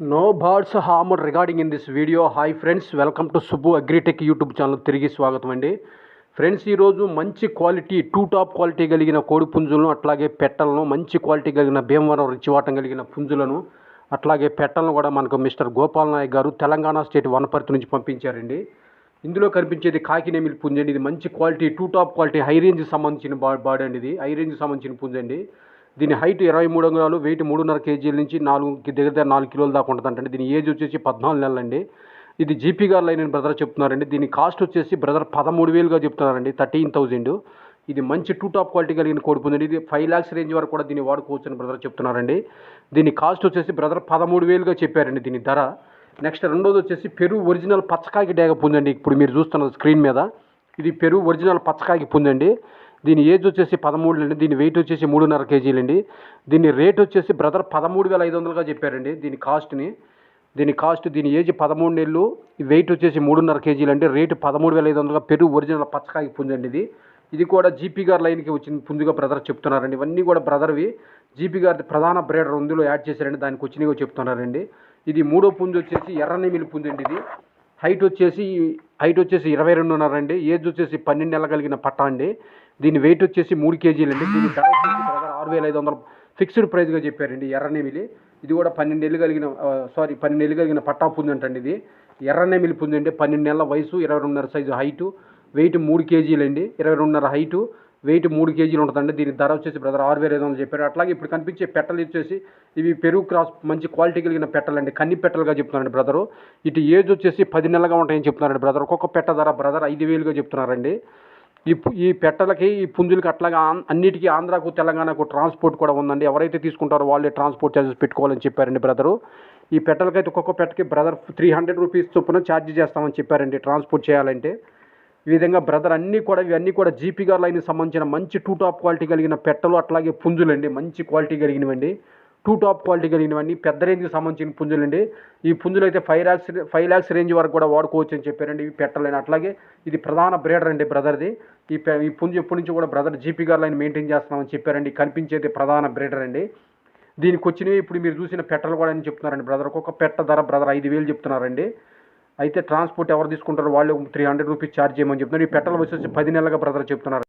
No birds harm regarding in this video hi friends welcome to Subbu agritech YouTube channel తిరిగి స్వాగతం అండి. Friends ఈరోజు మంచి quality two top quality కలిగిన కోడి పుంజులను అట్లాగే పెట్టలను మంచి క్వాలిటీ కలిగిన భీమవరం రిచ్చివాటం కలిగిన పుంజులను అట్లాగే పెట్టలను కూడా మనకు మిస్టర్ గోపాల్ నాయక్ గారు తెలంగాణ స్టేట్ వనపర్తి నుంచి పంపించారండి. ఇందులో కనిపించేది కాకినేమిలి పుంజండి. ఇది మంచి quality too top quality high రేంజ్కి సంబంధించిన బా బాడీ అండి ఇది. హై రేంజ్కి సంబంధించిన పుంజండి. దీని హైట్ ఇరవై మూడు అంగుళాలు వెయిట్ మూడున్నర కేజీల నుంచి నాలుగు దగ్గర దగ్గర నాలుగు కిలోల దాకా ఉంటుందంటండి దీని ఏజ్ వచ్చేసి పద్నాలుగు నెలలండి ఇది జీపీ గారు లైన్ బ్రదర్ చెప్తున్నారండి. దీని కాస్ట్ వచ్చేసి బ్రదర్ పదమూడు వేలుగా చెప్తున్నారండి థర్టీన్ థౌజండ్. ఇది మంచి టూ టాప్ క్వాలిటీ కలిగిన కోడి ఇది ఫైవ్ ల్యాక్స్ రేంజ్ వరకు కూడా దీన్ని వాడుకోవచ్చు అని బ్రదర్ చెప్తున్నారండి. దీని కాస్ట్ వచ్చేసి బ్రదర్ పదమూడు వేలుగా చెప్పారండి దీని ధర. నెక్స్ట్ రెండోది వచ్చేసి పెరుగు ఒరిజినల్ పచ్చకాయకి డేగ పొందండి ఇప్పుడు మీరు చూస్తున్న స్క్రీన్ మీద. ఇది పెరుగు ఒరిజినల్ పచ్చకాయకి పొందండి దీని ఏజ్ వచ్చేసి పదమూడు అండి. దీని వెయిట్ వచ్చేసి మూడున్నర కేజీలు అండి. దీని రేట్ వచ్చేసి బ్రదర్ పదమూడు వేల ఐదు వందలుగా చెప్పారండి దీని కాస్ట్ని దీని కాస్ట్ దీని ఏజ్ పదమూడు నెలలు. వెయిట్ వచ్చేసి మూడున్నర కేజీలు అండి. రేటు పదమూడు వేల ఐదు వందలుగా పెరుగు ఒరిజినల్ పచ్చకాయకి పుంజండి ఇది. ఇది కూడా జీపీ గారి లైన్కి వచ్చిన పుంజుగా బ్రదర్ చెప్తున్నారండి. ఇవన్నీ కూడా బ్రదర్వి జీపీ గారి ప్రధాన బ్రేడర్ ఉందిలో యాడ్ చేశారండి. దానికి వచ్చినవి చెప్తున్నారండి. ఇది మూడో పుంజు వచ్చేసి ఎర్రనెమిలి పుంజండి ఇది. హైట్ వచ్చేసి హైట్ వచ్చేసి ఇరవై రెండున్నరండి ఏజ్ వచ్చేసి పన్నెండు నెలలు కలిగిన పట్టా అండి. దీని వెయిట్ వచ్చేసి మూడు కేజీలు అండి. దీని ధర వచ్చేసి బ్రదర్ ఆరు వేల ఐదు వందలు ఫిక్స్డ్ ప్రైస్గా చెప్పారండి ఎర్రనేమిలి ఇది కూడా పన్నెండు నెలలు కలిగిన సారీ పన్నెండేళ్ళు కలిగిన పట్టా పుందంటండి ఇది. ఎర్రనేమిలి పుందండి పన్నెండు నెలల వయసు ఇరవై రెండున్నర సైజు హైటు వెయిట్ మూడు కేజీలండి ఇరవై రెండున్నర హైటు వెయిట్ మూడు కేజీలు ఉంటుందండి. దీని ధర వచ్చేసి బ్రదర్ ఆరు వేల ఐదు వందలు చెప్పారు. అట్లాగే ఇప్పుడు కనిపించే పెట్టలు వచ్చేసి ఇవి పెరుగు క్రాస్ మంచి క్వాలిటీ కలిగిన పెట్టలండి. కన్ని పెట్టలుగా చెప్తున్నారండి బ్రదరు ఇటు ఏజ్ వచ్చేసి పది నెలలుగా ఉంటాయని చెప్తున్నారండి బ్రదర్ ఒక్కొక్క పెట్ట ధర బ్రదర్ ఐదు వేలుగా చెప్తున్నారండి. ఈ ఈ పెట్టలకి ఈ పుంజులకి అట్లాగా అన్నిటికీ ఆంధ్రాకు తెలంగాణకు ట్రాన్స్పోర్ట్ కూడా ఉందండి. ఎవరైతే తీసుకుంటారో వాళ్ళే ట్రాన్స్పోర్ట్ ఛార్జెస్ పెట్టుకోవాలని చెప్పారండి బ్రదరు. ఈ పెట్టలకైతే ఒక్కొక్క పెట్టకి బ్రదర్ త్రీ హండ్రెడ్ రూపీస్ చొప్పున ఛార్జ్ చేస్తామని చెప్పారండి ట్రాన్స్పోర్ట్ చేయాలంటే. ఈ విధంగా బ్రదర్ అన్నీ కూడా ఇవన్నీ కూడా జీపీ గార్ లైన్కి సంబంధించిన మంచి టూ టాప్ క్వాలిటీ కలిగిన పెట్టలు అట్లాగే పుంజులండి. మంచి క్వాలిటీ కలిగినవండి. టూ టాప్ క్వాలిటీ కలిగినవన్నీ పెద్ద రేంజ్కి సంబంధించిన పుంజులండి ఈ పుంజులు అయితే five lakhs five lakhs range వరకు కూడా వాడుకోవచ్చు అని చెప్పారండి. ఇవి పెట్టలేని. అట్లాగే ఇది ప్రధాన బ్రేడర్ అండి బ్రదర్ది. ఈ ఈ పుంజు ఎప్పటి నుంచి కూడా బ్రదర్ జీపీ గారు లైన్ మెయింటైన్ చేస్తున్నామని చెప్పారండి. కనిపించేది ప్రధాన బ్రేడర్ అండి. దీనికి వచ్చినవి ఇప్పుడు మీరు చూసిన పెట్టలు కూడా అని చెప్తున్నారండి బ్రదర్. ఒక్కొక్క పెట్ట ధర బ్రదర్ ఐదు వేలు చెప్తున్నారండి. అయితే ట్రాన్స్పోర్ట్ ఎవరు తీసుకుంటారో వాళ్ళు త్రీ హండ్రెడ్ రూపీస్ ఛార్జ్ చేయమని చెప్తున్నారు. ఈ పెట్టలు వచ్చేసి పది నెలలుగా బ్రదర్ చెప్తున్నారు.